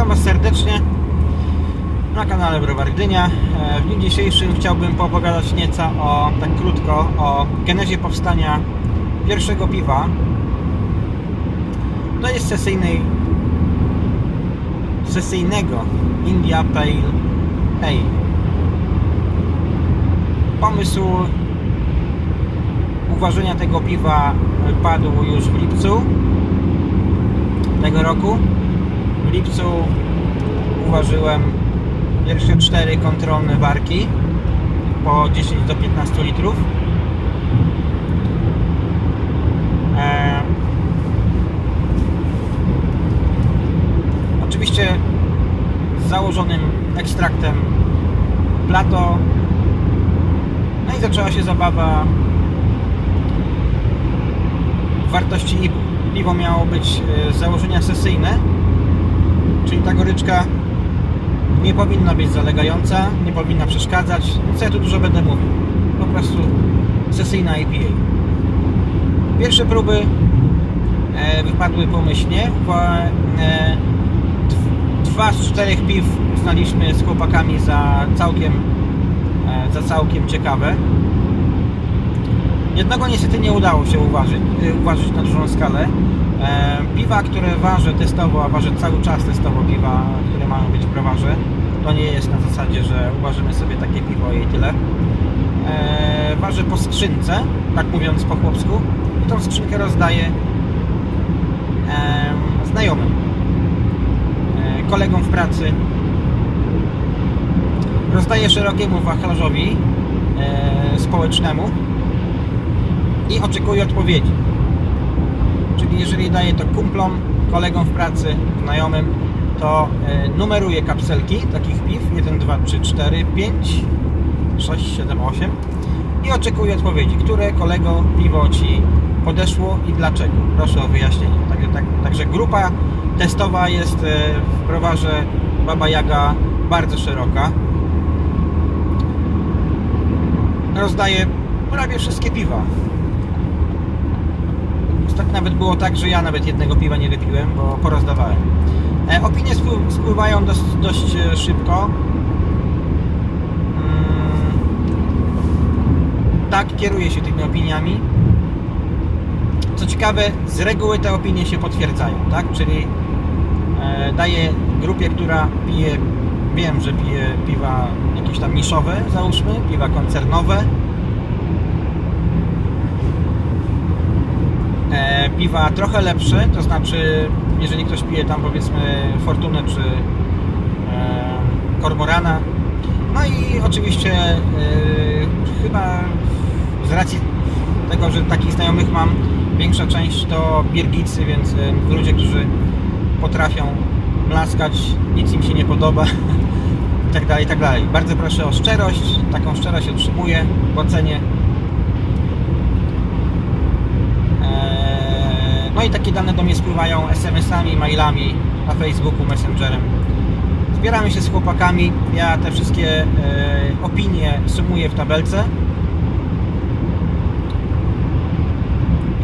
Witam Was serdecznie na kanale Browar Gdynia. E, W dniu dzisiejszym chciałbym poopowiadać nieco o, tak krótko, o genezie powstania pierwszego piwa. To jest sesyjnej, sesyjnego India Pale Ale. Pomysł uważenia tego piwa padł już w lipcu tego roku. W lipcu uważyłem pierwsze cztery kontrolne warki po 10 do 15 litrów. E, oczywiście z założonym ekstraktem Plato. No i zaczęła się zabawa wartości IBU. Piwo miało być e, z założenia sesyjne, czyli ta goryczka nie powinna być zalegająca, nie powinna przeszkadzać. Co ja tu dużo będę mówił? Po prostu sesyjna IPA. Pierwsze próby e, wypadły pomyślnie. E, dw- Dwa z czterech piw uznaliśmy z chłopakami za całkiem, e, za całkiem ciekawe. Jednego niestety nie udało się uważyć, uważyć na dużą skalę. Piwa, które ważę testowo, a ważę cały czas testowo piwa, które mają być w browarze, to nie jest na zasadzie, że uważymy sobie takie piwo i tyle. Ważę po skrzynce, tak mówiąc po chłopsku, i tą skrzynkę rozdaję znajomym, e, kolegom w pracy. Rozdaję szerokiemu wachlarzowi e, społecznemu, i oczekuję odpowiedzi. Czyli jeżeli daję to kumplom, kolegom w pracy, znajomym, to e, numeruję kapselki takich piw 1, 2, 3, 4, 5, 6, 7, 8 i oczekuję odpowiedzi, które kolego piwo Ci podeszło i dlaczego. Proszę o wyjaśnienie. Także, tak, także grupa testowa jest e, w browarze Baba Jaga bardzo szeroka. Rozdaję prawie wszystkie piwa. Tak nawet było tak, że ja nawet jednego piwa nie wypiłem, bo porozdawałem. E, opinie spły- spływają dość, dość e, szybko. Mm, tak, kieruję się tymi opiniami. Co ciekawe, z reguły te opinie się potwierdzają, tak? Czyli e, daję grupie, która pije, wiem, że pije piwa jakieś tam niszowe, załóżmy, piwa koncernowe, piwa trochę lepsze, to znaczy jeżeli ktoś pije tam powiedzmy Fortunę czy e, Kormorana no i oczywiście e, chyba z racji tego, że takich znajomych mam większa część to birgicy, więc e, ludzie, którzy potrafią blaskać, nic im się nie podoba i tak dalej, i tak dalej. Bardzo proszę o szczerość, taką szczerość otrzymuję w ocenie Eee, No i takie dane do mnie spływają SMS-ami, mailami, na Facebooku, Messengerem. Zbieramy się z chłopakami. Ja te wszystkie e, opinie sumuję w tabelce.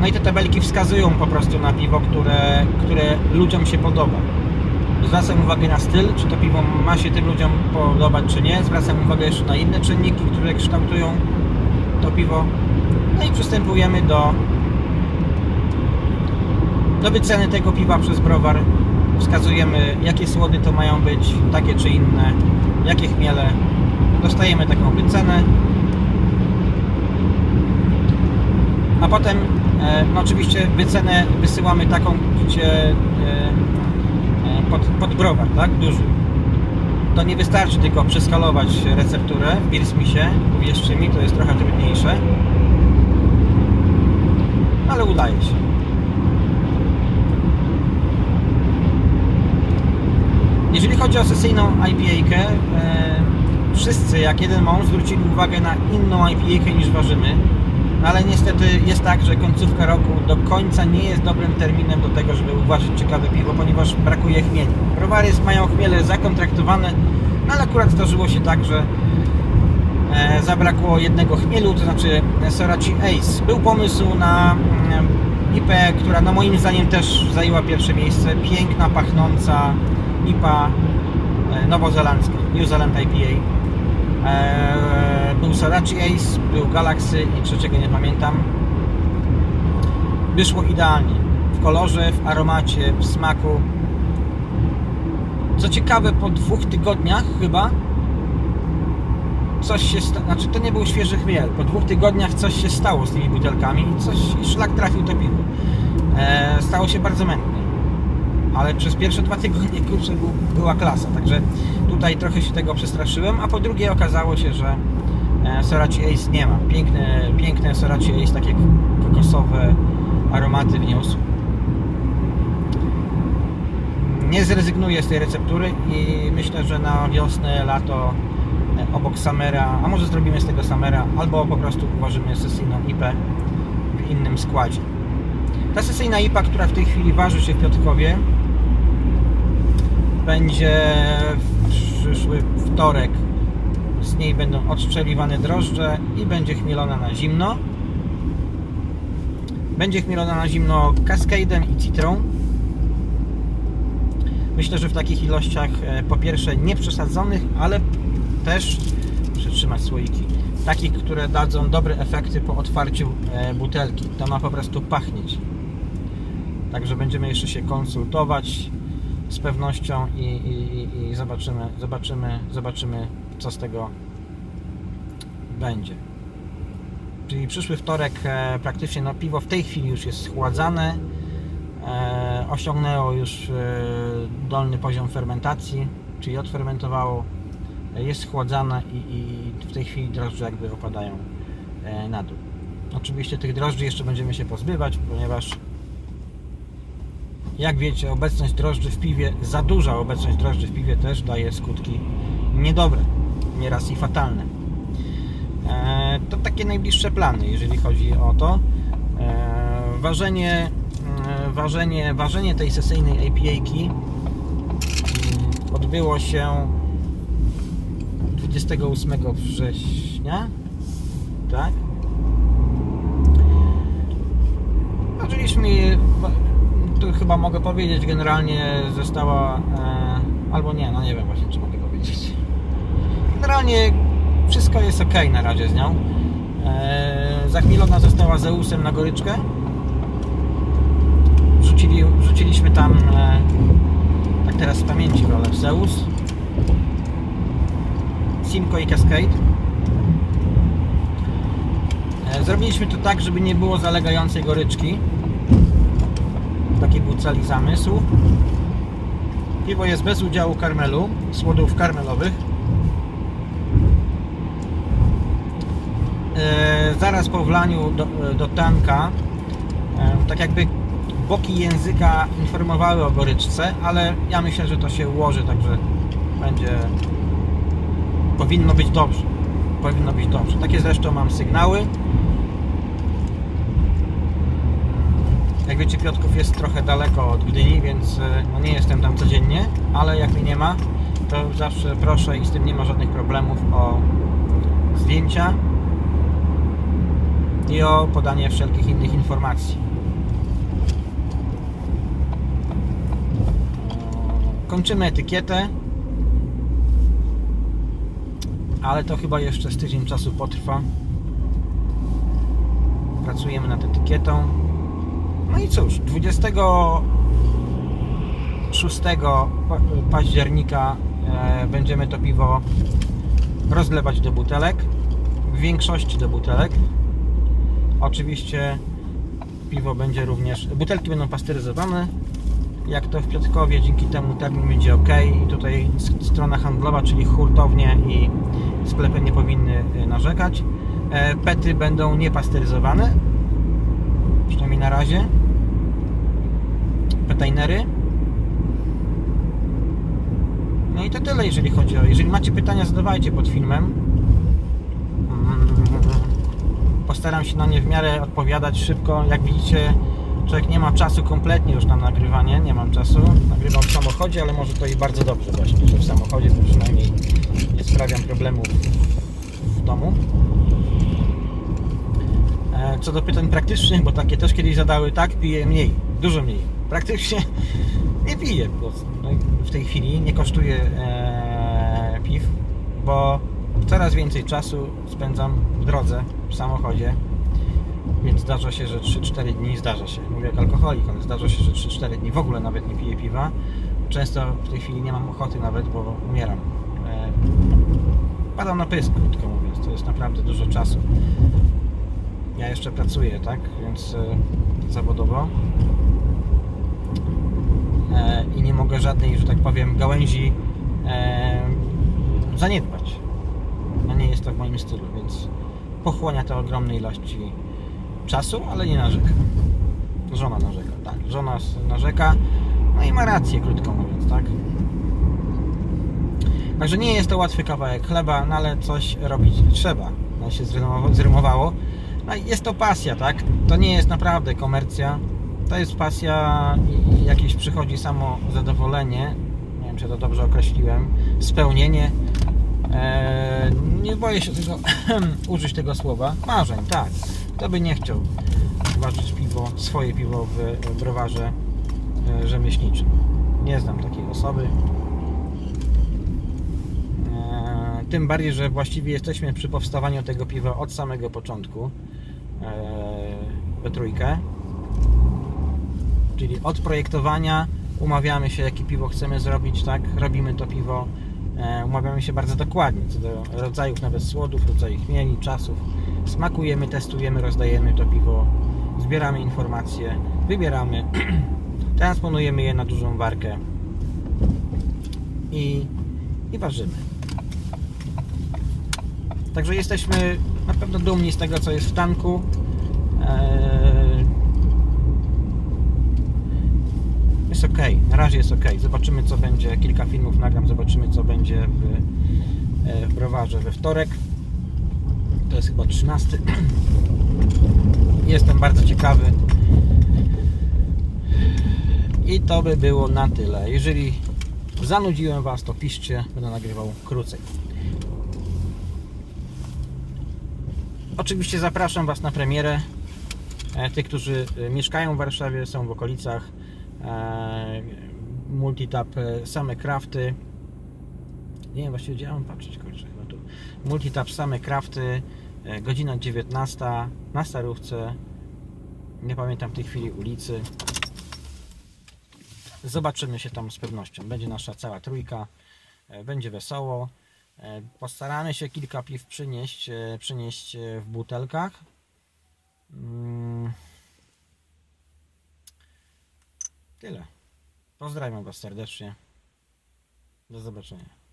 No i te tabelki wskazują po prostu na piwo, które, które ludziom się podoba. Zwracam uwagę na styl, czy to piwo ma się tym ludziom podobać, czy nie. Zwracam uwagę jeszcze na inne czynniki, które kształtują to piwo. No i przystępujemy do do wyceny tego piwa przez browar wskazujemy jakie słody to mają być, takie czy inne, jakie chmiele. Dostajemy taką wycenę. A potem e, no oczywiście wycenę wysyłamy taką, gdzie e, e, pod, pod browar, tak? Duży. To nie wystarczy tylko przeskalować recepturę w Beersmithie, uwierzcie mi, to jest trochę trudniejsze. Ale udaje się. Jeżeli chodzi o sesyjną IPA, e, wszyscy jak jeden mąż zwrócili uwagę na inną IPA niż ważymy, no ale niestety jest tak, że końcówka roku do końca nie jest dobrym terminem do tego, żeby uważać ciekawe piwo, ponieważ brakuje chmieli. Browary mają chmiele zakontraktowane, no ale akurat zdarzyło się tak, że e, zabrakło jednego chmielu, to znaczy Sorachi Ace. Był pomysł na mm, IPę, która no moim zdaniem też zajęła pierwsze miejsce, piękna, pachnąca, IPA e, nowozelandzka, New Zealand IPA. E, Był Sorachi Ace, był Galaxy i trzeciego nie pamiętam. Wyszło idealnie. W kolorze, w aromacie, w smaku. Co ciekawe, po dwóch tygodniach chyba coś się stało, znaczy to nie był świeży chmiel. Po dwóch tygodniach coś się stało z tymi butelkami i coś szlak trafił to piwo. E, stało się bardzo mętne. Ale przez pierwsze dwa tygodnie kurczę był, była klasa, także tutaj trochę się tego przestraszyłem, a po drugie okazało się, że e, Sorachi Ace nie ma. Piękne, piękne Sorachi Ace, takie kokosowe aromaty wniósł. Nie zrezygnuję z tej receptury i myślę, że na wiosnę, lato e, obok Samera, a może zrobimy z tego Samera, albo po prostu uważamy sesyjną IPę w innym składzie. Ta sesyjna IPA, która w tej chwili waży się w Piotrkowie, będzie w przyszły wtorek. Z niej będą odstrzeliwane drożdże i będzie chmielona na zimno. Będzie chmielona na zimno Cascade'em i Citrą. Myślę, że w takich ilościach e, po pierwsze nie przesadzonych, ale też przytrzymać słoiki. Takich, które dadzą dobre efekty po otwarciu e, butelki. To ma po prostu pachnieć. Także będziemy jeszcze się konsultować z pewnością i, i, i- zobaczymy, zobaczymy, zobaczymy, co z tego będzie. Czyli przyszły wtorek e, praktycznie no, piwo w tej chwili już jest schładzane. E, osiągnęło już e, dolny poziom fermentacji, czyli odfermentowało. Jest schładzane i, i w tej chwili drożdże jakby opadają na dół. Oczywiście tych drożdży jeszcze będziemy się pozbywać, ponieważ jak wiecie, obecność drożdży w piwie, za duża obecność drożdży w piwie też daje skutki niedobre, nieraz i fatalne. E, to takie najbliższe plany, jeżeli chodzi o to. E, ważenie, e, ważenie, ważenie tej sesyjnej APA-ki mm, odbyło się 28 września, tak? Ważyliśmy chyba mogę powiedzieć, generalnie została, e, albo nie, no nie wiem właśnie, czy mogę powiedzieć. Generalnie wszystko jest ok na razie z nią. E, zachmielona została Zeusem na goryczkę. Wrzucili, wrzuciliśmy tam, e, tak teraz z pamięci rolę, Zeus, Simco i Cascade. E, Zrobiliśmy to tak, żeby nie było zalegającej goryczki. Taki był cel i zamysł. Piwo jest bez udziału karmelu, słodów karmelowych. E, zaraz po wlaniu do, do tanka, e, tak jakby boki języka informowały o goryczce, ale ja myślę, że to się ułoży, także będzie powinno być dobrze. Powinno być dobrze. Takie zresztą mam sygnały. Jak wiecie, Piotrków jest trochę daleko od Gdyni, więc e, no nie jestem tam codziennie, ale jak mnie nie ma, to zawsze proszę i z tym nie ma żadnych problemów o zdjęcia i o podanie wszelkich innych informacji. Kończymy etykietę, ale to chyba jeszcze z tydzień czasu potrwa. Pracujemy nad etykietą. No i cóż, 26 pa- października e, będziemy to piwo rozlewać do butelek. W większości do butelek. Oczywiście piwo będzie również. Butelki będą pasteryzowane. Jak to w Piotrkowie, dzięki temu termin będzie ok. I tutaj strona handlowa, czyli hurtownie i sklepy nie powinny e, narzekać. E, Pety będą niepasteryzowane, przynajmniej na razie. Petainery. No i to tyle, jeżeli chodzi o. Jeżeli macie pytania, zadawajcie pod filmem. Postaram się na nie w miarę odpowiadać szybko. Jak widzicie, człowiek nie ma czasu kompletnie już na nagrywanie. Nie mam czasu. Nagrywam w samochodzie, ale może to i bardzo dobrze właśnie, że w samochodzie to przynajmniej nie sprawiam problemów w domu. E, Co do pytań praktycznych, bo takie też kiedyś zadały, tak, piję mniej, dużo mniej. Praktycznie nie piję po prostu. No w tej chwili nie kosztuje e, piw, bo coraz więcej czasu spędzam w drodze, w samochodzie. Więc zdarza się, że 3-4 dni zdarza się. Mówię jak alkoholik, ale zdarza się, że 3-4 dni w ogóle nawet nie piję piwa. Często w tej chwili nie mam ochoty nawet, bo umieram. E, padam na pysk, krótko mówiąc. To jest naprawdę dużo czasu. Ja jeszcze pracuję, tak? Więc e, zawodowo. E, I nie mogę żadnej, że tak powiem, gałęzi e, zaniedbać. No nie jest to w moim stylu, więc pochłania to ogromne ilości czasu, ale nie narzeka. Żona narzeka, tak. Żona narzeka, no i ma rację, krótko mówiąc, tak. Także nie jest to łatwy kawałek chleba, no ale coś robić trzeba. No się zrymowa- zrymowało. No jest to pasja, tak? To nie jest naprawdę komercja. To jest pasja i jakieś przychodzi samo zadowolenie. Nie wiem, czy to dobrze określiłem. Spełnienie. Eee, nie boję się tego użyć tego słowa. Marzeń, tak. Kto by nie chciał ważyć piwo, swoje piwo w browarze e, rzemieślniczym. Nie znam takiej osoby. E, Tym bardziej, że właściwie jesteśmy przy powstawaniu tego piwa od samego początku e, we trójkę. Czyli od projektowania umawiamy się, jakie piwo chcemy zrobić, tak? Robimy to piwo, e, umawiamy się bardzo dokładnie co do rodzajów nawet słodów, rodzaju chmieli, czasów. Smakujemy, testujemy, rozdajemy to piwo, zbieramy informacje, wybieramy, transponujemy je na dużą warkę i, i ważymy. Także jesteśmy na pewno dumni z tego, co jest w tanku. Eee, Jest ok, na razie jest ok. Zobaczymy, co będzie. Kilka filmów nagram, zobaczymy, co będzie w, e, w browarze we wtorek. To jest chyba 13. Jestem bardzo ciekawy. I to by było na tyle. Jeżeli zanudziłem Was, to piszcie, będę nagrywał krócej. Oczywiście zapraszam Was na premierę. E, Tych, którzy e, mieszkają w Warszawie, są w okolicach. E, Multitap, e, same krafty. Nie wiem właściwie gdzie mam patrzeć, kurczę, chyba tu. Multitap, same krafty. e, Godzina 19 na Starówce. Nie pamiętam w tej chwili ulicy. Zobaczymy się tam z pewnością. Będzie nasza cała trójka. Będzie wesoło. Postaramy się kilka piw przynieść, przynieść w butelkach. Tyle. Pozdrawiam Was serdecznie. Do zobaczenia.